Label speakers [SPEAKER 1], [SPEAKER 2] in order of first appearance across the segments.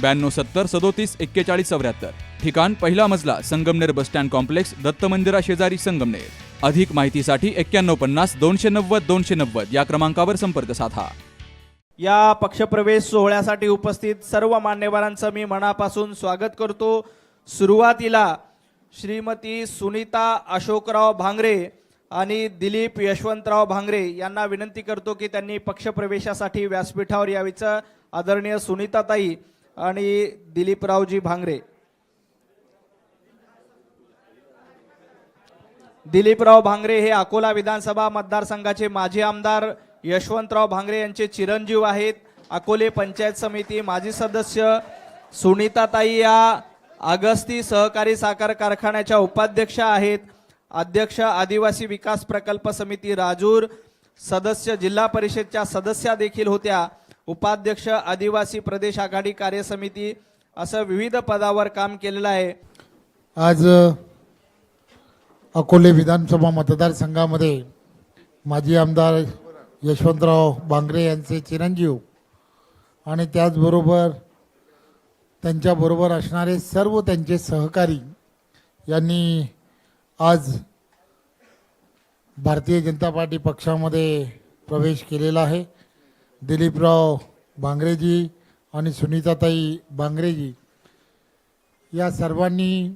[SPEAKER 1] ब्याण्णव सत्तर सदोतीस एक्केचाळीस चौऱ्याहत्तर. ठिकाण पहिला मजला Sangamner bus stand complex Datta मंदिरा शेजारी संगमनेर. अधिक माहितीसाठी एक्क्याण्णव पन्नास दोनशे नव्वद दोनशे नव्वद या क्रमांकावर संपर्क साधा.
[SPEAKER 2] या पक्षप्रवेश सोहळ्यासाठी उपस्थित सर्व मान्यवरांचं मी मनापासून स्वागत करतो. सुरुवातीला श्रीमती सुनीता अशोकराव भांगरे आणि दिलीप यशवंतराव भांगरे यांना विनंती करतो की त्यांनी पक्षप्रवेशासाठी व्यासपीठावर यावीचं आदरणीय सुनीताताई आणि दिलीपरावजी भांगरे. दिलीपराव भांगरे हे अकोला विधानसभा मतदारसंघाचे माजी आमदार यशवंतराव भांगरे यांचे चिरंजीव आहेत. अकोले पंचायत समिती माजी सदस्य सुनीताताई या अगस्ती सहकारी साखर कारखान्याच्या उपाध्यक्ष आहेत. अध्यक्ष आदिवासी विकास प्रकल्प समिती राजूर. सदस्य जिल्हा परिषदच्या सदस्या देखील होत्या. उपाध्यक्ष आदिवासी प्रदेश आघाडी कार्यसमिती असं विविध पदावर काम केलेलं आहे.
[SPEAKER 3] आज अकोले विधानसभा मतदारसंघामध्ये माजी आमदार यशवंतराव बांगरे यांचे चिरंजीव आणि त्याचबरोबर त्यांच्याबरोबर असणारे सर्व त्यांचे सहकारी यांनी आज भारतीय जनता पार्टी पक्षामध्ये प्रवेश केलेला आहे. दिलीपराव बांगरेजी आणि सुनीताताई बांगरेजी या सर्वांनी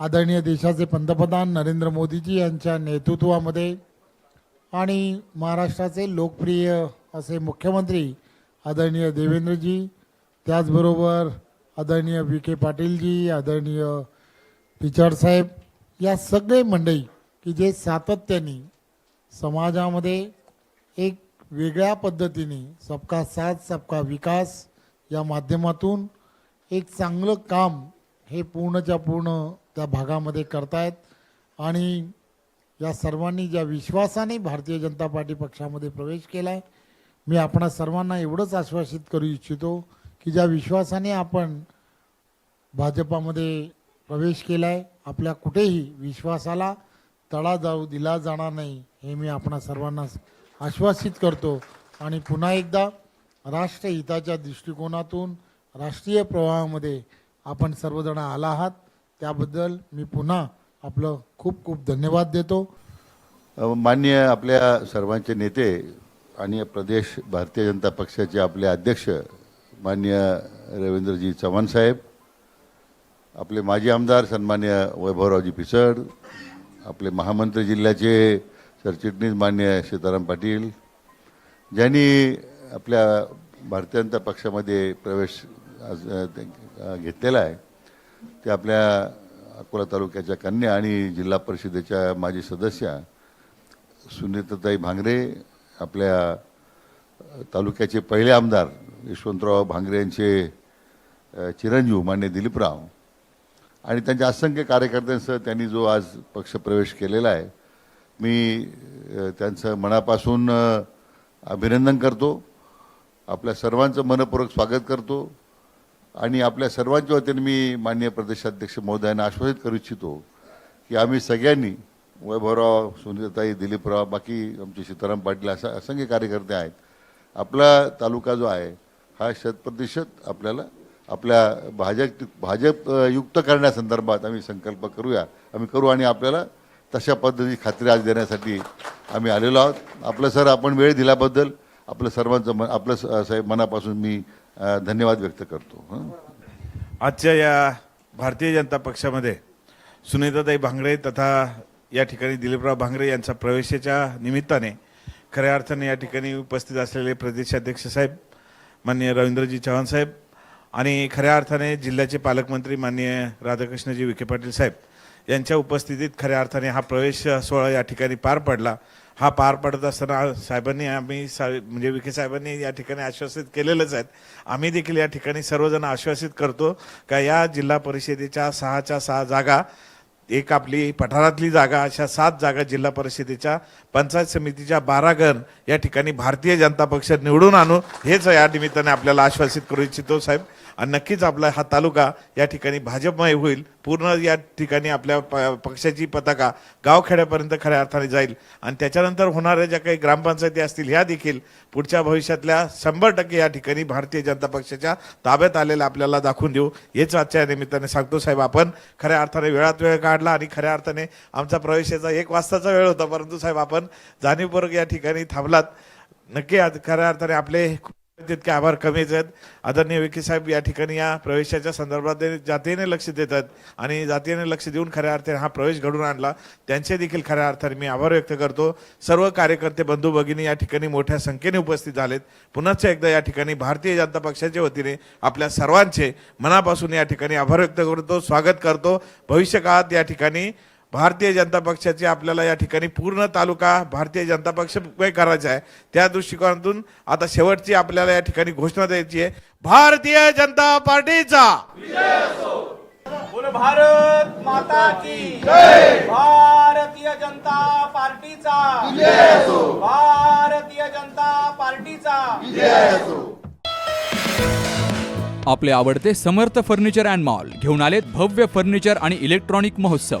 [SPEAKER 3] आदरणीय देशाचे पंतप्रधान नरेंद्र मोदीजी यांच्या नेतृत्वामध्ये आणि महाराष्ट्राचे लोकप्रिय असे मुख्यमंत्री आदरणीय देवेंद्रजी त्याचबरोबर आदरणीय व्ही के पाटीलजी आदरणीय पिचडसाहेब या सगळे मंडळी की जे सातत्याने समाजामध्ये एक वेगळ्या पद्धतीने सबका साथ सबका विकास या माध्यमातून एक चांगलं काम हे पूर्णच्या पूर्ण त्या भागामध्ये करतायत. आणि या सर्वांनी ज्या विश्वासाने भारतीय जनता पार्टी पक्षामध्ये प्रवेश केला आहे मी आपणा सर्वांना एवढंच आश्वासित करू इच्छितो की ज्या विश्वासाने आपण भाजपामध्ये प्रवेश केला आहे आपल्या कुठेही विश्वासाला तडा जाऊ दिला जाणार नाही हे मी आपणा सर्वांना आश्वासित करतो. आणि पुन्हा एकदा राष्ट्रहिताच्या दृष्टिकोनातून राष्ट्रीय प्रवाहामध्ये आपण सर्वजण आला आहात. त्याबद्दल मी पुन्हा आपलं खूप खूप धन्यवाद देतो.
[SPEAKER 4] मान्य आपल्या सर्वांचे नेते आणि प्रदेश भारतीय जनता पक्षाचे आपले अध्यक्ष माननीय रवींद्रजी चव्हाण साहेब आपले माजी आमदार सन्मान्य वैभवरावजी पिसड आपले महामंत्री जिल्ह्याचे सरचिटणीस मान्य सीताराम पाटील. ज्यांनी आपल्या भारतीय जनता पक्षामध्ये प्रवेश आज, घेतलेला आहे ते आपल्या अकोला तालुक्याच्या कन्या आणि जिल्हा परिषदेच्या माजी सदस्या सुनीताताई भांगरे आपल्या तालुक्याचे पहिले आमदार यशवंतराव भांगरे यांचे चिरंजीव मान्य दिलीपराव. आणि त्यांच्या असंख्य कार्यकर्त्यांसह त्यांनी जो आज पक्षप्रवेश केलेला आहे मी त्यांचं मनापासून अभिनंदन करतो. आपल्या सर्वांचं मनपूर्वक स्वागत करतो. आणि आपल्या सर्वांच्या वतीने मी माननीय प्रदेशाध्यक्ष महोदयांना आश्वासित करू इच्छितो की आम्ही सगळ्यांनी वैभवराव सुनीताई दिलीपराव बाकी आमचे सीताराम पाटील असा असंख्य कार्यकर्ते आहेत. आपला तालुका जो आहे हा शतप्रतिशत आपल्याला आपल्या भाजप भाजप युक्त करण्यासंदर्भात आम्ही संकल्प करूया. आम्ही करू आणि आपल्याला तशा पद्धतीची खात्री आज देण्यासाठी आम्ही आलेलो आहोत. आपलं सर आपण वेळ दिल्याबद्दल आपलं सर्वांचं मन आपलं स- साहेब मनापासून मी धन्यवाद व्यक्त करतो
[SPEAKER 5] आजच्या या भारतीय जनता पक्षामध्ये सुनीताताई भांगरे तथा या ठिकाणी दिलीपराव भांगरे यांचा प्रवेशाच्या निमित्ताने खऱ्या अर्थाने या ठिकाणी उपस्थित असलेले प्रदेशाध्यक्ष साहेब माननीय रवींद्रजी चव्हाण साहेब आणि खऱ्या अर्थाने जिल्ह्याचे पालकमंत्री माननीय राधाकृष्णजी विखे पाटील साहेब. यांच्या उपस्थितीत खऱ्या अर्थाने हा प्रवेश सोहळा या ठिकाणी पार पडला. हा पार पडत असताना साहेबांनी आम्ही सा म्हणजे विखे साहेबांनी या ठिकाणी आश्वासित केलेलंच आहेत. आम्ही देखील या ठिकाणी सर्वजण आश्वासित करतो का या जिल्हा परिषदेच्या सहाच्या सहा जागा एक आपली पठारातली जागा अशा सात जागा जिल्हा परिषदेच्या पंचायत समितीच्या बारा गण या ठिकाणी भारतीय जनता पक्ष निवडून आणू हेच या निमित्ताने आपल्याला आश्वासित करू इच्छितो साहेब. आणि नक्कीच आपला हा तालुका या ठिकाणी भाजपमय होईल. पूर्ण या ठिकाणी आपल्या प- पक्षाची पताका गावखेड्यापर्यंत खऱ्या अर्थाने जाईल. आणि त्याच्यानंतर होणाऱ्या ज्या काही ग्रामपंचायती असतील ह्या देखील पुढच्या भविष्यातल्या शंभर टक्के या ठिकाणी भारतीय जनता पक्षाच्या ताब्यात आलेल्या आपल्याला दाखवून देऊ. हेच आजच्या निमित्ताने सांगतो साहेब. आपण खऱ्या अर्थाने वेळात वेळ काढला आणि खऱ्या अर्थाने आमचा प्रवेशाचा एक वाजताचा वेळ होता. परंतु साहेब आपण जाणीवपूर्वक या ठिकाणी थांबलात. नक्की आज खऱ्या अर्थाने आपले तितके आभार कमीच आहेत आदरणीय विखे साहेब या ठिकाणी या प्रवेशाच्या संदर्भात जातीने लक्ष देतात आणि जातीने लक्ष देऊन खऱ्या अर्थाने हा प्रवेश घडून आणला. त्यांचे देखील खऱ्या अर्थाने मी आभार व्यक्त करतो. सर्व कार्यकर्ते बंधू भगिनी या ठिकाणी मोठ्या संख्येने उपस्थित झालेत. पुन्हाच एकदा या ठिकाणी भारतीय जनता पक्षाच्या वतीने आपल्या सर्वांचे मनापासून या ठिकाणी आभार व्यक्त करतो स्वागत करतो. भविष्यकाळात या ठिकाणी भारतीय जनता पक्षाचे आपल्याला या ठिकाणी पूर्ण तालुका भारतीय जनता पक्ष करायचा आहे? त्या दृष्टिकोनातून आता शेवटची आपल्याला या ठिकाणी घोषणा द्यायची आहे. भारतीय जनता पार्टीचा!
[SPEAKER 2] बोल भारत माता की भारतीय जनता पार्टीचा! भारतीय जनता पार्टीचा!
[SPEAKER 1] आपले आवडते समर्थ फर्निचर अँड मॉल घेऊन आलेत भव्य फर्निचर आणि इलेक्ट्रॉनिक महोत्सव.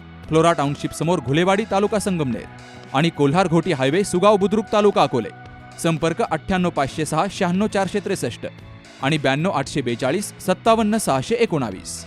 [SPEAKER 1] Flora township समोर घुलेवाडी तालुका संगमनेर आणि कोल्हार घोटी हायवे सुगाव बुद्रुक तालुका अकोले. संपर्क अठ्ठ्याण्णव पाचशे सहा शहाण्णव चारशे त्रेसष्ट आणि ब्याण्णव आठशे बेचाळीस सत्तावन्न सहाशे एकोणावीस.